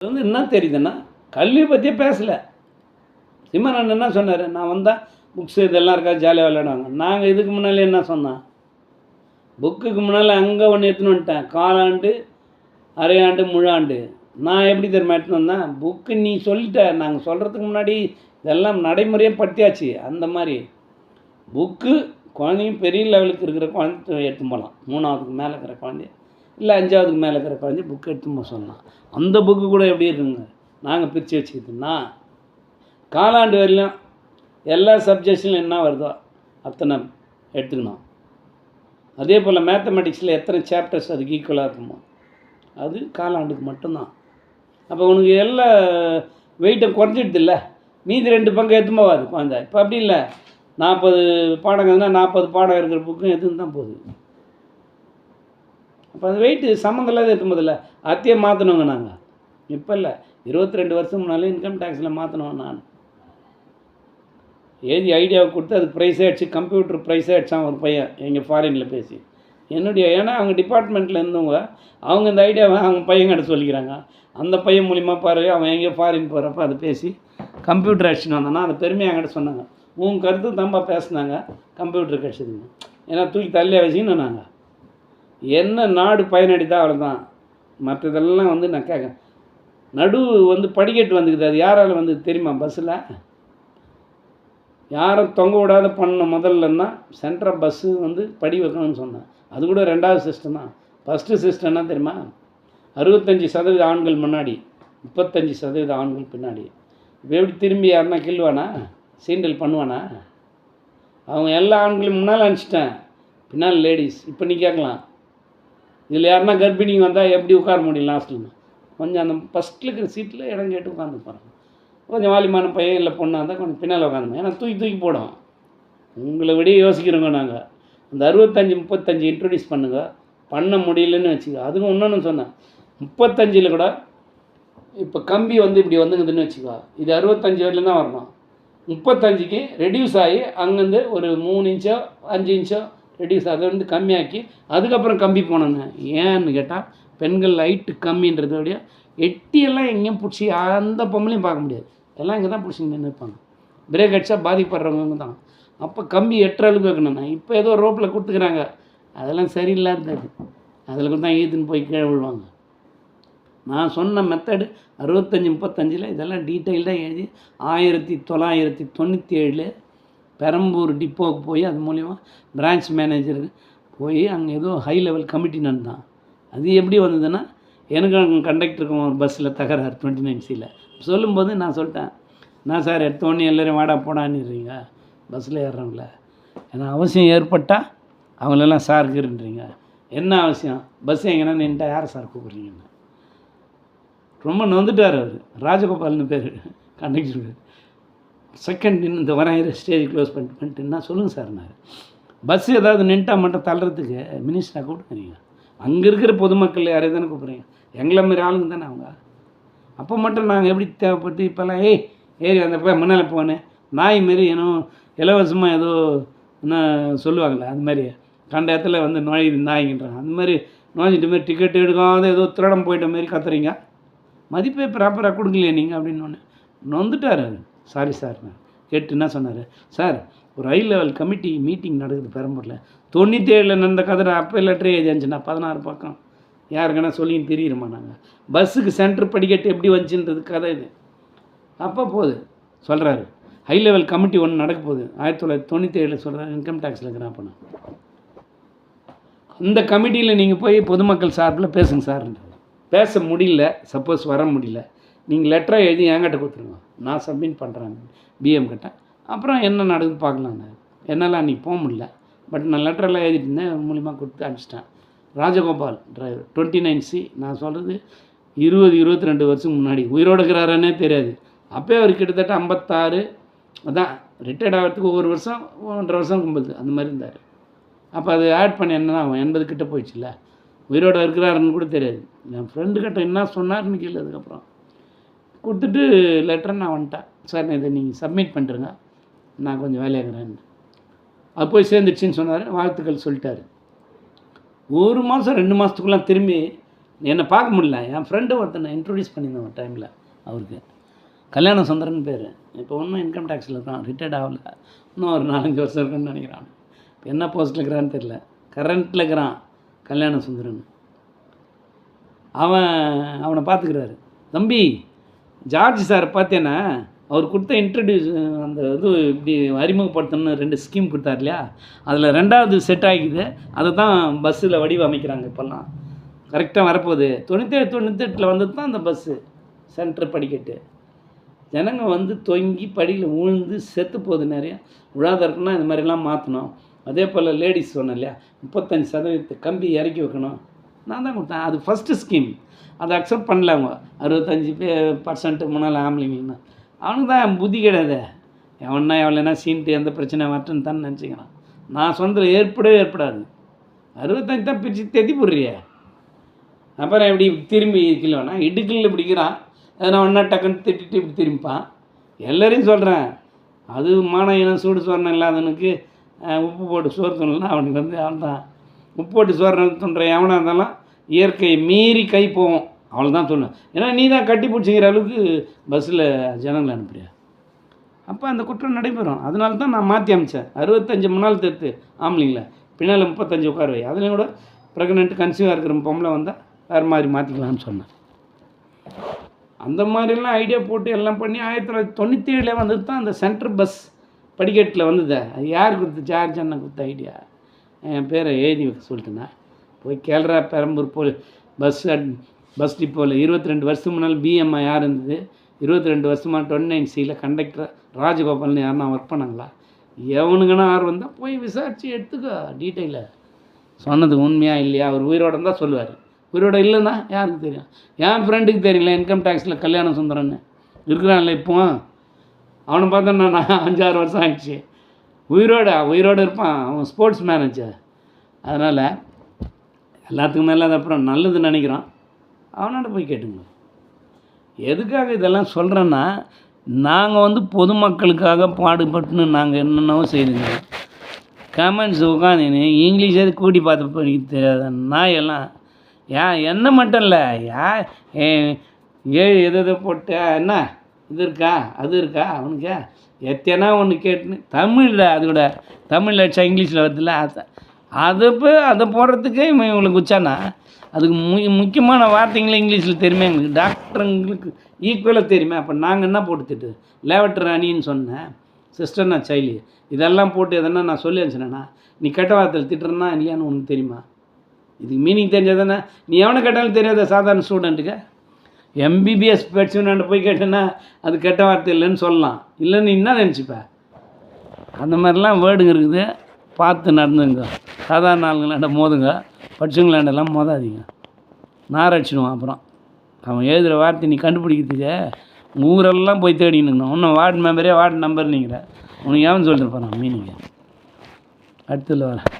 இது வந்து என்ன தெரியுதுன்னா கல்வி பற்றியே பேசலை. சிம்மரன் என்ன சொன்னார்? நான் வந்தால் புக்ஸ் இதெல்லாம் இருக்கா ஜாலியாக விளையாடுவாங்க. நாங்கள் இதுக்கு முன்னாலே என்ன சொன்னோம்? புக்குக்கு முன்னால் அங்கே ஒன்று எடுத்துன்னு வந்துட்டேன். காலாண்டு அரையாண்டு முழாண்டு. நான் எப்படி தெரியுமா எடுத்துன்னு வந்தேன்? புக்கு நீ சொல்லிட்ட நாங்கள் சொல்கிறதுக்கு முன்னாடி இதெல்லாம் நடைமுறையே படுத்தியாச்சு. அந்த மாதிரி. புக்கு குழந்தைங்க பெரிய லெவலுக்கு இருக்கிற குழந்தை எடுத்து போகலாம் மூணாவதுக்கு மேலே இருக்கிற குழந்தைய. இல்லை அஞ்சாவதுக்கு மேலே இருக்கிற குழந்தை புக்கு எடுத்துமா போக சொல்லலாம் அந்த புக்கு கூட எப்படி இருக்குங்க? நாங்கள் பிரித்து வச்சுக்கிட்டோம்னா காலாண்டு வரையிலும் எல்லா சப்ஜெக்ட்ஸ்லையும் என்ன வருதோ அத்தனை எடுத்துக்கணும். அதே போல் மேத்தமெட்டிக்ஸில் எத்தனை சாப்டர்ஸ் அதுக்கு ஈக்குவலாக இருக்குமோ அது காலாண்டுக்கு மட்டும்தான். அப்போ உனக்கு எல்லா வெயிட்டும் குறைஞ்சிடுது இல்லை? மீதி ரெண்டு பங்கு எடுத்து போகாது குழந்தை. இப்போ அப்படி இல்லை. நாற்பது பாடங்கள்னா நாற்பது பாடம் இருக்கிற புக்கும் எதுவும் தான் போகுது. அப்போ அந்த வெயிட்டு சம்மந்தம் இல்லாத இருக்கும்போதில்ல அத்தையை மாற்றணுங்க நாங்கள் இப்போ இல்லை. இருபத்தி ரெண்டு வருஷம் முன்னாலே இன்கம் டேக்ஸில் மாற்றணும் நான். ஏதி ஐடியாவை கொடுத்து அது ப்ரைஸே அடிச்சு கம்ப்யூட்டர் ப்ரைஸே ஆகிடுச்சான் ஒரு பையன். எங்கள் ஃபாரினில் பேசி. என்னுடைய ஏன்னா அவங்க டிபார்ட்மெண்ட்டில் இருந்தவங்க அவங்க இந்த ஐடியாவை அவங்க பையன்கிட்ட சொல்லிக்கிறாங்க. அந்த பையன் மூலிமா பாரு அவன் எங்கேயோ ஃபாரின் போகிறப்ப அதை பேசி கம்ப்யூட்டர் அடிச்சுன்னு வந்தானா அந்த பெருமையாக என்கிட்ட சொன்னாங்க. உன் கருத்து தம்பா பேசினாங்க. கம்ப்யூட்டர் கிடச்சிதுங்க ஏன்னா தூக்கி தள்ளியாக வச்சுன்னு நாங்கள் என்ன நாடு பயனடிதா அவ்வளோதான் மற்றதெல்லாம் வந்து நான் கேட்க நடு வந்து படிக்கட்டு வந்துக்குது. அது யாரால் வந்து தெரியுமா பஸ்ஸில் யாரும் தொங்க விடாத பண்ண முதல்லன்னா சென்ட்ரல் பஸ்ஸு வந்து படி வைக்கணும்னு சொன்னேன். அது கூட ரெண்டாவது சிஸ்டம் தான். ஃபஸ்ட்டு சிஸ்டம் என்ன தெரியுமா? அறுபத்தஞ்சி சதவீத ஆண்கள் முன்னாடி முப்பத்தஞ்சு சதவீத ஆண்கள் பின்னாடி. இப்போ எப்படி திரும்பி யாருன்னா கில்வானா சீண்டல் பண்ணுவானா? அவங்க எல்லா ஆண்களையும் முன்னால் அனுப்பிச்சிட்டேன். பின்னால் லேடிஸ் இப்போ நீ கேட்கலாம். இதில் யாருன்னா கர்ப்பிணி வந்தால் எப்படி உட்கார முடியும் லாஸ்ட்டில் கொஞ்சம் அந்த ஃபஸ்ட்டில் இருக்கிற சீட்டில் இடம் கேட்டு உட்காந்து போகிறாங்க கொஞ்சம் வாலிமான பையன் இல்லை பொண்ணாக இருந்தால் கொஞ்சம் பின்னால் உட்காந்து ஏன்னா தூக்கி தூக்கி போடும் உங்களை விட யோசிக்கிறோங்க நாங்கள் அந்த அறுபத்தஞ்சி முப்பத்தஞ்சு இன்ட்ரடியூஸ் பண்ணுங்க. பண்ண முடியலன்னு வச்சுக்கோ. அதுவும் இன்னொன்று சொன்னேன். முப்பத்தஞ்சில் கூட இப்போ கம்பி வந்து இப்படி வந்துங்குதுன்னு வச்சுக்கோ. இது அறுபத்தஞ்சு வரையிலும் தான் வரணும். முப்பத்தஞ்சுக்கு ரெடியூஸ் ஆகி அங்கேருந்து ஒரு மூணு இன்ச்சோ அஞ்சு இன்ச்சோ ரெடியூஸ் அதை வந்து கம்மியாக்கி அதுக்கப்புறம் கம்பி போனோன்னு ஏன்னு கேட்டால் பெண்கள் ஹைட்டு கம்மின்றதோடைய எட்டியெல்லாம் எங்கேயும் பிடிச்சி அந்த பொம்பளையும் பார்க்க முடியாது. எல்லாம் இங்கே தான் பிடிச்சி நின்று இருப்பாங்க. பிரேக் அடித்தா பாதிப்படுறவங்க தான். அப்போ கம்பி எட்டுற அளவுக்கு வைக்கணும்ண்ணா இப்போ ஏதோ ரோப்பில் கொடுத்துக்கிறாங்க. அதெல்லாம் சரியில்லாதது அதில் தான் ஈத்துன்னு போய் கீழே விழுவாங்க. நான் சொன்ன மெத்தடு அறுபத்தஞ்சி முப்பத்தஞ்சில் இதெல்லாம் டீட்டெயில்டாக எழுதி ஆயிரத்தி தொள்ளாயிரத்தி தொண்ணூற்றி ஏழில் பெரம்பூர் டிப்போவுக்கு போய் அது மூலிமா பிரான்ச் மேனேஜர் போய் அங்கே ஏதோ ஹை லெவல் கமிட்டி நடந்தான் அது எப்படி வந்ததுன்னா எனக்கும் கண்டக்டருக்கும் ஒரு பஸ்ஸில் தகராறு டுவெண்ட்டி நைன் சியில் சொல்லும்போது நான் சொல்லிட்டேன் நான் சார் எடுத்தோடனே எல்லோரும் வாடா போடான்னுறீங்க பஸ்ஸில் ஏறுறவங்கள ஏன்னா அவசியம் ஏற்பட்டால் அவங்களெல்லாம் சாருக்குன்றீங்க என்ன அவசியம்? பஸ் எங்கன்னா நின்ட்டா யாரை சார் கூப்பிட்றீங்கன்னு. ரொம்ப நொந்துட்டார் அவர். ராஜகோபால்னு பேர். கண்டக்டர் செகண்ட் இந்த வரேன் ஸ்டேஜ் க்ளோஸ் பண்ணிட்டு பண்ணிட்டுன்னா சொல்லுங்கள் சார் நான். பஸ் ஏதாவது நின்ட்டா மட்டும் தள்ளுறதுக்கு மினிஸ்டராக கூப்பிட்டுறீங்க அங்கே இருக்கிற பொதுமக்கள் யாரையும் தானே கூப்பிட்றீங்க? எங்களை மாதிரி ஆளுங்க தானே அவங்க? அப்போ மட்டும் நாங்கள் எப்படி தேவைப்பட்டு இப்போல்லாம் ஏய் ஏறி அந்த போய் முன்னால் போனேன்? நாய் மாரி ஏனோ இலவசமாக ஏதோ என்ன சொல்லுவாங்களே அது மாதிரி. கண்ட இடத்துல வந்து நுழையுது நாய்ங்கன்றாங்க. அந்த மாதிரி நுழைஞ்சிட்டு மாதிரி டிக்கெட் எடுக்காத ஏதோ திருடம் போயிட்ட மாதிரி கத்துறீங்க? மதிப்பே ப்ராப்பராக கொடுக்கலையே நீங்கள் அப்படின்னு ஒன்று நொந்துட்டார் சாரி சார் கேட்டு என்ன சொன்னார்? சார் ஒரு ஹை லெவல் கமிட்டி மீட்டிங் நடக்குது பெரம்பூரில் தொண்ணூற்றி ஏழில் நடந்த கதை அப்போ லெட்டர் எழுதி பதினாறு பக்கம். யாருக்குன்னா சொல்லின்னு தெரியுமா நாங்கள் பஸ்ஸுக்கு சென்டர் படிக்கட்டு எப்படி வந்துச்சுன்றது கதை இது. அப்போ போகுது. சொல்கிறாரு ஹை லெவல் கமிட்டி ஒன்று நடக்க போகுது. ஆயிரத்தி தொள்ளாயிரத்தி தொண்ணூற்றி ஏழில் சொல்கிறாரு இன்கம் டேக்ஸில் இருக்கிறேன் அப்போ நான் அந்த கமிட்டியில் நீங்கள் போய் பொதுமக்கள் சார்பில் பேசுங்க சார் பேச முடியல. சப்போஸ் வர முடியல. நீங்கள் லெட்டரை எழுதி என்கிட்ட கொடுத்துருங்க. நான் சப்மிட் பண்ணுறேன் பிஎம் கிட்ட. அப்புறம் என்ன நடக்குது பார்க்கலான்னு என்னால் அன்றைக்கி போக முடியல. பட் நான் லெட்டரெல்லாம் எழுதிட்டு இருந்தேன். மூலிமா கொடுத்து அனுப்பிச்சிட்டேன். Rajagopal driver twenty nine C நான் சொல்கிறது இருபது இருபத்தி ரெண்டு வருஷம் முன்னாடி. உயிரோடு இருக்கிறாரன்னே தெரியாது. அப்போயே அவர் கிட்டத்தட்ட ஐம்பத்தாறு அதான் ரிட்டையர்ட் ஆகிறதுக்கு ஒவ்வொரு வருஷம் ஒன்றரை வருஷம் கும்பது. அந்த மாதிரி இருந்தார். அப்போ அது ஆட் பண்ணி என்ன ஆகும்? எண்பது கிட்டே போயிடுச்சுல்ல. உயிரோடு இருக்கிறாருன்னு கூட தெரியாது. என் ஃப்ரெண்டு கிட்ட என்ன சொன்னார்னு கேள்வி அதுக்கப்புறம். கொடுத்துட்டு லெட்டரை நான் வந்துட்டேன். சார் நான் இதை நீங்கள் சப்மிட் பண்ணிட்டுருங்க நான் கொஞ்சம் வேலையாகிறேன்னு அது போய் சேர்ந்துடுச்சின்னு சொன்னார். வாழ்த்துக்கள் சொல்லிட்டாரு. ஒரு மாதம் ரெண்டு மாதத்துக்குலாம் திரும்பி என்னை பார்க்க முடியல. என் ஃப்ரெண்டு ஒருத்தனை இன்ட்ரடியூஸ் பண்ணியிருந்தேன் ஒரு டைமில் அவருக்கு. கல்யாண சுந்தரன் பேர். இப்போ ஒன்றும் இன்கம் டேக்ஸில் இருக்கான் ரிட்டையர்ட் ஆகல. இன்னும் ஒரு நாலஞ்சு வருஷம் இருக்குன்னு நினைக்கிறான். இப்போ என்ன போஸ்ட்டில் இருக்கிறான்னு தெரில கரண்ட்டில் இருக்கிறான் கல்யாண சுந்தரன். அவன் அவனை பார்த்துக்கிறாரு. தம்பி ஜார்ஜ் சார் பார்த்தேன்னா அவர் கொடுத்த இன்ட்ரடியூஸ் அந்த இது இப்படி அறிமுகப்படுத்தணும்னு ரெண்டு ஸ்கீம் கொடுத்தார் இல்லையா? அதில் ரெண்டாவது செட் ஆகிக்குது அதை தான் பஸ்ஸில் வடிவமைக்கிறாங்க இப்போல்லாம். கரெக்டாக வரப்போகுது. தொண்ணூற்றேழு தொண்ணூத்தெட்டில் வந்தது தான் அந்த பஸ்ஸு சென்டர் படிக்கட்டு. ஜனங்க வந்து தொங்கி படியில் உழுந்து செத்து போகுது நிறையா. விழாத இருக்குன்னா இந்த மாதிரிலாம் மாற்றணும் அதே போல் லேடிஸ் சொன்னேன் இல்லையா? முப்பத்தஞ்சு சதவீதத்தை கம்பி இறக்கி வைக்கணும். நான் தான் கொடுத்தேன். அது ஃபஸ்ட்டு ஸ்கீம் அதை அக்செப்ட் பண்ணல அவங்க. அறுபத்தஞ்சி பே பர்சன்ட்டு முன்னால் ஆம்பளைங்கன்னா அவனுக்கு தான் புத்தி கிடையாது. எவனா எவ்வளோனா சீன்ட்டு எந்த பிரச்சனை வரட்டுன்னு தான் நினச்சிக்கிறான். நான் சொன்னதில் ஏற்படவே ஏற்படாது. அறுபத்தஞ்சு தான் பிரித்து தெத்தி போடுறியே. அப்புறம் எப்படி திரும்பி கிலோனா இடுக்கில் பிடிக்கிறான். எதனா ஒன்றா டக்குன்னு திட்டிட்டு இப்படி திரும்பிப்பான். எல்லோரையும் சொல்கிறேன் அது மான இனம் சூடு சோறுனம் இல்லாதவனுக்கு உப்பு போட்டு சோறு துண்ணலாம் அவனுக்கு வந்து அவன் தான் உப்பு போட்டு சோறு துன்ற எவனாக இருந்தாலும் இயற்கையை மீறி கை போவோம். அவ்வளோ தான் சொல்லணும் ஏன்னா நீ தான் கட்டி பிடிச்சிக்கிற அளவுக்கு பஸ்ஸில் ஜனங்களை அனுப்புறியா? அப்போ அந்த குற்றம் நடைபெறும். அதனால தான் நான் மாற்றி அமைச்சேன். அறுபத்தஞ்சு முன்னாள் தெத்து ஆம்பளைங்கள. பின்னால் முப்பத்தஞ்சு உட்கார வை. அதுலேயும் கூட ப்ரெக்னென்ட் கன்சீவாக இருக்கிற பொம்பளை வந்தால் வேறு மாதிரி மாற்றிக்கலாம்னு சொன்னேன். அந்த மாதிரிலாம் ஐடியா போட்டு எல்லாம் பண்ணி ஆயிரத்தி தொள்ளாயிரத்தி தொண்ணூற்றி ஏழில் வந்தது தான் அந்த சென்ட்ரல் பஸ் படிக்கட்டில் வந்தது. அது யார் கொடுத்து? ஜார்ஜ் அண்ணன் கொடுத்த ஐடியா என் பேரை எழுதி வைக்க சொல்லிட்டுனா போய் கேள்றா பெரம்பூர் போல் பஸ் அட் பஸ் டிப்போவில் இருபத்தி ரெண்டு வருஷத்துக்கு முன்னால் பிஎம்ஐ யார் இருந்தது? இருபத்தி ரெண்டு வருஷமாக டுவெண்ட்டி நைன் சியில் கண்டக்டர் ராஜகோபால்னு யாருன்னா ஒர்க் பண்ணாங்களா? எவனுங்கன்னா ஆர்வம் தான் போய் விசாரித்து எடுத்துக்கோ டீட்டெயிலை சொன்னது உண்மையாக இல்லையா? அவர் உயிரோட தான் சொல்லுவார். உயிரோட இல்லைன்னா யாருக்கு தெரியும்? என் ஃப்ரெண்டுக்கு தெரியல இன்கம் டேக்ஸில் கல்யாண சுந்தரன்னு. இருக்கிறான்ல இப்போ. அவனை பார்த்தா நான் அஞ்சாறு வருஷம் ஆயிடுச்சு. உயிரோட உயிரோடு இருப்பான். அவன் ஸ்போர்ட்ஸ் மேனேஜர் அதனால் எல்லாத்துக்கும் மேலே அது அப்புறம் நல்லது நினைக்கிறான். அவனோட போய் கேட்டுங்க. எதுக்காக இதெல்லாம் சொல்கிறேன்னா நாங்கள் வந்து பொதுமக்களுக்காக பாடுபட்டுன்னு நாங்கள் என்னென்னவோ செய்துங்க. கமெண்ட்ஸ் உட்காந்துன்னு இங்கிலீஷே கூட்டி பார்த்து படிக்க தெரியாத நாயெல்லாம் ஏன் என்ன மட்டும் இல்லை யா ஏ- ஏழு எது எதை போட்டு என்ன இது இருக்கா அது இருக்கா? அவனுக்கு எத்தனை ஒன்று கேட்டுன்னு தமிழில் அது கூட தமிழில் அடிச்சா இங்கிலீஷில் வருதுல்ல அது அதை போய் அதை போடுறதுக்கே இவன் இவங்களுக்கு உச்சானா அதுக்கு மு முக்கியமான வார்த்தைங்களே இங்கிலீஷில் தெரியுமே எங்களுக்கு? டாக்டருங்களுக்கு ஈக்குவலாக தெரியுமே? அப்போ நாங்கள் என்ன போட்டு திட்டு லேவட்டர் அணின்னு சொன்னேன். சிஸ்டர் நான் சைலி. இதெல்லாம் போட்டு எதனா நான் சொல்லி அனுப்பிச்சினேண்ணா நீ கெட்ட வார்த்தையில் திட்டுறனா இல்லையான்னு உனக்கு தெரியுமா? இதுக்கு மீனிங் தெரிஞ்சதானே நீ எவனை கேட்டாலும் தெரியாத சாதாரண ஸ்டூடெண்ட்டுக்கு எம்பிபிஎஸ் படிச்சுன்னு போய் கேட்டேன்னா அது கெட்ட வார்த்தை இல்லைன்னு சொல்லலாம். இல்லைன்னு என்ன நினச்சிப்ப? அந்த மாதிரிலாம் வேர்டுங்க இருக்குது. பார்த்து நடந்துங்க. சாதாரண ஆளுங்களாண்ட மோதுங்க? படிச்சவங்களாண்டெல்லாம் மோதாதீங்க. நார் அடிச்சிடுவான் அப்புறம். அவன் எழுதுகிற வார்த்தை நீ கண்டுபிடிக்கிறதுக்கு ஊரெல்லாம் போய் தேடிக்கணும் இன்னும் வார்டு மெம்பரே வார்டு நம்பர் நீங்கிற உனக்கு ஏன் சொல்லிட்டு போகிறான் மீனிங்க. அடுத்ததில் வரேன்.